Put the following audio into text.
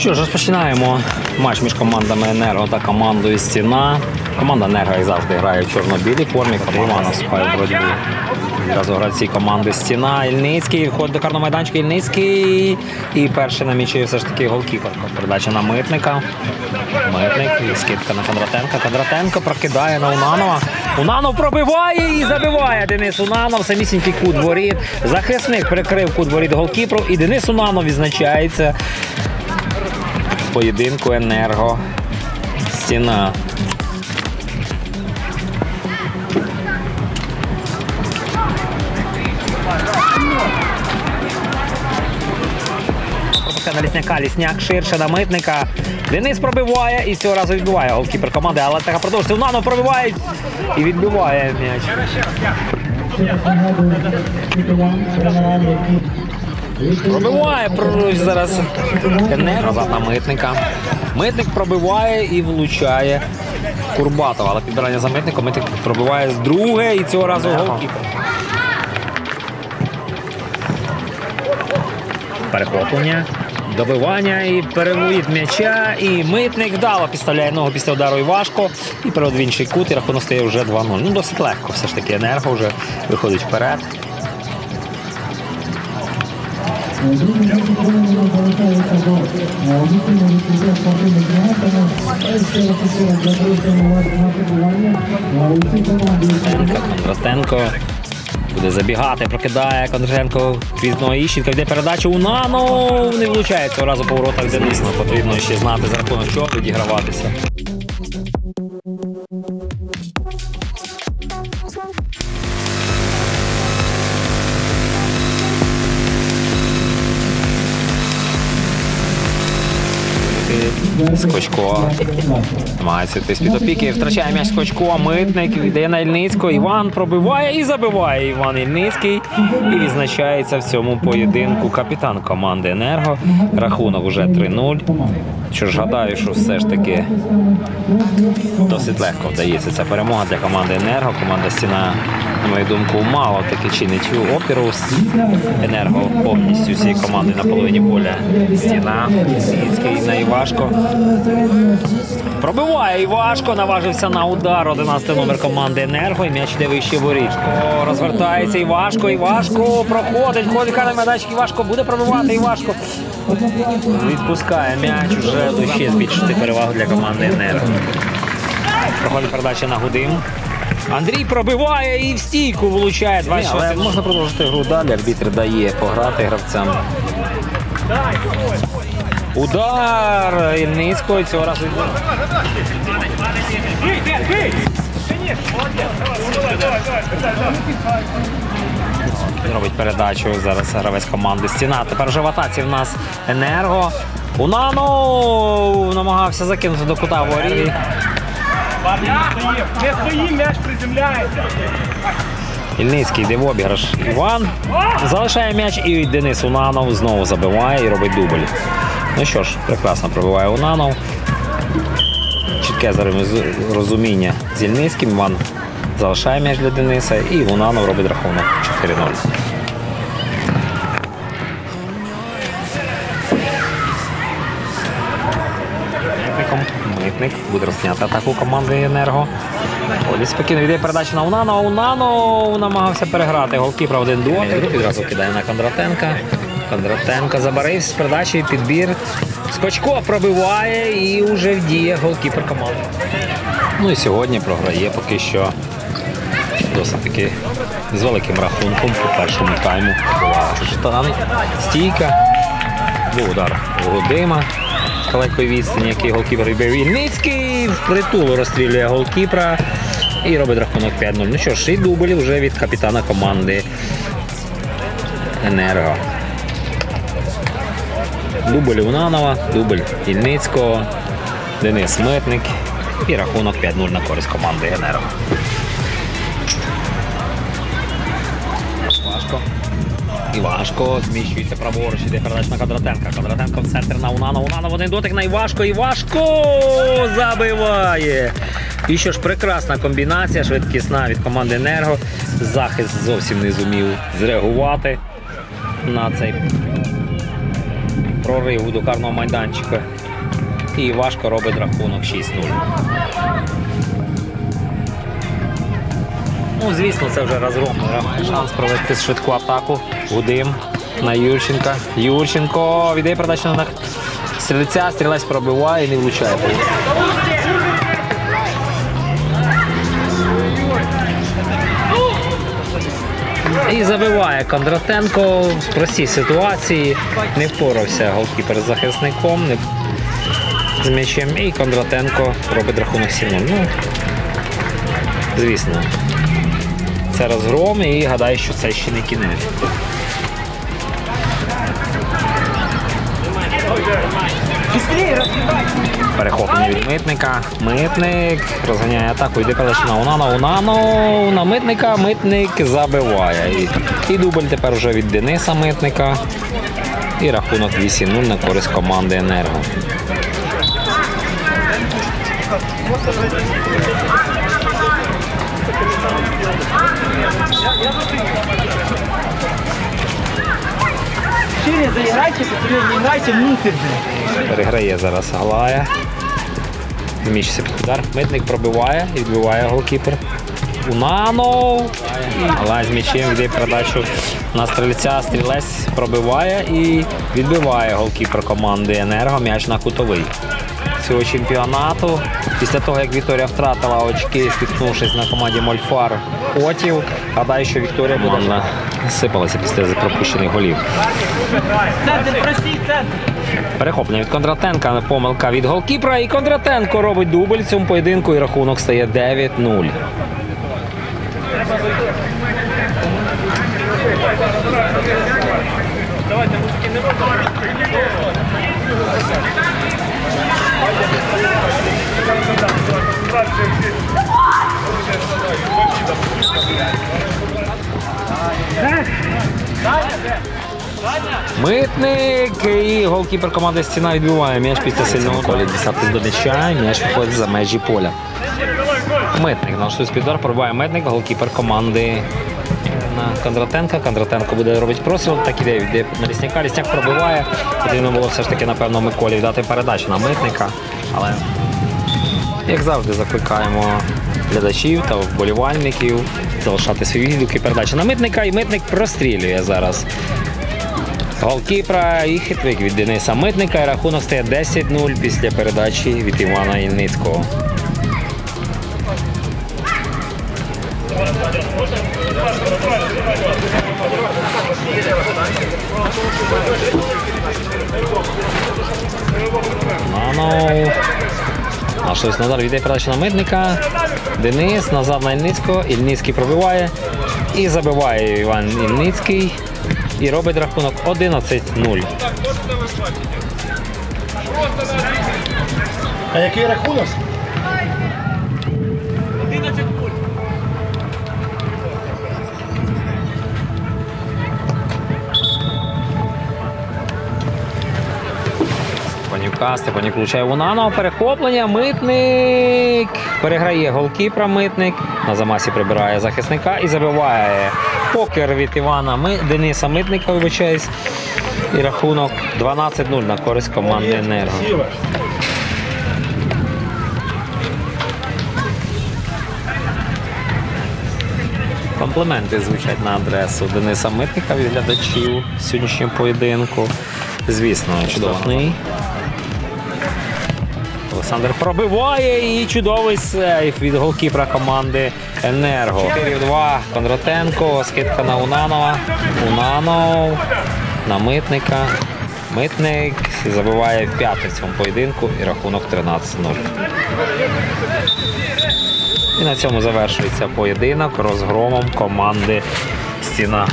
Що ж, розпочинаємо матч між командами Енерго та командою Стіна. Команда Енерго, як завжди, грає в чорно-білій формі. Катерина вступає в боротьбу. Відразу гравці команди Стіна. Ільницький входить до карного майданчика. Ільницький. І перший на м'ячі все ж таки голкіпер. Передача на митника. Митник. І скидка на Кондратенка. Кондратенко прокидає на Унанова. Унанов пробиває і забиває Денис Унанов. Самісінький кут воріт. Захисник прикрив кут воріт голкіперу. І Денис Унанов відзначається поєдинку Енерго. Стіна. На лісняка, лісняк ширше на митника. Денис пробиває і цього разу відбиває голкіпер команди, але така продовжується. Унанов пробиває і відбиває м'яч. Пробиває про- зараз назад на митника. Митник пробиває і влучає Курбатова. Але підбирання за митником. Митник пробиває з друге і цього разу голкіпер. Перехоплення, добивання і перевід м'яча. І митник вдало підставляє ногу після удару і важко. І перед в інший кут, і рахунок стає вже 2-0. Ну, досить легко все ж таки енерго вже виходить вперед. Ростенко буде забігати, прокидає Кондрашенко квізного Іщенка, йде передача у Нано. Не влучає цього разу по воротах Денис. Ну, Потрібно ще знати за рахунок чого відіграватися. Скочко намагається йти з-під опіки, втрачає м'яч Скочко, митник, йде на Ільницького. Іван пробиває і забиває Іван Ільницький. І відзначається в цьому поєдинку капітан команди Енерго. Рахунок уже 3-0. Що ж гадаю, що все ж таки досить легко вдається ця перемога для команди Енерго. Команда Стіна, на мою думку, мало таки чинить опіру. Енерго повністю всієї команди на половині поля. Стіна, Сіцький, Найважко. Пробиває Івашко, наважився на удар. 11 номер команди Енерго. І м'яч йде вище воріт. Розвертається Івашко, Івашко проходить, ходить карний майданчик, Івашко буде пробивати Івашко. Відпускає м'яч, вже до ще збільшити перевагу для команди Енерго. Проходить передача на Гудим. Андрій пробиває і в стійку влучає. 26. Але можна продовжити гру далі. Арбітр дає пограти гравцям. Удар Ільницького цього разу. Він робить передачу зараз гравець команди Стіна. Тепер вже в атаці в нас Енерго. Унану намагався закинути до кута ворі. Не стоїм, м'яч приземляється. Ільницький йде в обіграш. Іван залишає м'яч і Денис Унанов знову забиває і робить дубль. Ну що ж, прекрасно пробиває Унанов. Чітке розуміння з Ільницьким. Іван залишає м'яч для Дениса і Унанов робить рахунок 4-0. Митник буде розняти атаку команди Енерго. Олі спокійно йде передача на Унанова. Унанов намагався переграти голкіпера один до Відразу кидає на Кондратенка. Кондратенко забарився з передачі, підбір. Скочко пробиває і вже вдіє голкіпер команди. Ну і сьогодні програє поки що досить таки з великим рахунком по першому тайму. Штан, стійка. Був удар Володима далекої відстані, який голкіпер Ільницький. Впритул розстрілює голкіпера і робить рахунок 5-0. Ну що ж, і дубль вже від капітана команди Енерго. Дубль Унанова, дубль Ільницького, Денис Митник і рахунок 5-0 на користь команди Енерго. І важко зміщується праворуч, іде передач на Кондратенка. Кондратенко в центр на Унанов. Унанов один дотик на Івашко. Івашко забиває. І що ж, прекрасна комбінація, швидкісна від команди Енерго. Захист зовсім не зумів зреагувати на цей прорив до карного майданчика. І важко робить рахунок 6-0. Ну, звісно, це вже розгромний рахунок. Шанс провести швидку атаку. Гудим на Юрченка. Юрченко віддає передачу на стрільця, стрілець пробиває і не влучає. І забиває Кондратенко в простій ситуації. Не впорався голкіпер з захисником. Не... З м'ячем. І Кондратенко робить рахунок 7-0. Ну, звісно, це розгром і гадаю, що це ще не кінець. Перехоплення від митника. Митник розганяє атаку, йде передача на Унано. Унано на митника. Митник забиває. І дубль тепер вже від Дениса Митника. І рахунок 8-0 на користь команди Енерго. Шире заиграйте, серьезно играйте внутрь. Переграє зараз Галая. Зміщиться під удар. Митник пробиває відбиває голкіпер. Унанов. Галая з м'ячем йде передачу на стрільця. Стрілець пробиває і відбиває голкіпер команди Енерго. М'яч на кутовий. Цього чемпіонату. Після того, як Вікторія втратила очки, спіткнувшись на команді Мольфар Хотів. Гадаю, що Вікторія буде сипалася після пропущених голів. Перехоплення від Кондратенка, помилка від голкіпера. І Кондратенко робить дубль цьому поєдинку, і рахунок стає 9-0. Митник і голкіпер команди стіна відбиває м'яч після сильного колі. Десятий до м'яча, м'яч виходить за межі поля. Митник наш спідар пробиває митник, голкіпер команди на Кондратенка. Кондратенко буде робити простріл, так іде йде на Лісняка. Лісняк пробиває. Потрібно було все ж таки, напевно, Миколі дати передачу на митника. Але, як завжди, закликаємо глядачів та вболівальників залишати свої відгуки передачі на митника. І митник прострілює зараз. Голкіпера і хитрик від Дениса Митника. І рахунок стає 10-0 після передачі від Івана Ільницького. Нано. А щось назад йде передача на митника. Денис назад на Ільницького. Ільницький пробиває. І забиває Іван Ільницький. І робить рахунок 11-0. А який рахунок? 11 Степанюка, Степанюк влучає Унанова, перехоплення, митник переграє голкіпра митник, на замасі прибирає захисника і забиває покер від Івана Ми... Дениса Митника, вибачаюсь. І рахунок 12-0 на користь команди Енерго. Компліменти звучать на адресу Дениса Митника від глядачів сьогоднішнього поєдинку. Звісно, чудовий. Олександр пробиває і чудовий сейф від голкіпера команди Енерго. 4-2 Кондратенко, скидка на Унанова. Унанов на митника. Митник забиває п'яте в цьому поєдинку і рахунок 13-0. І на цьому завершується поєдинок розгромом команди Стіна.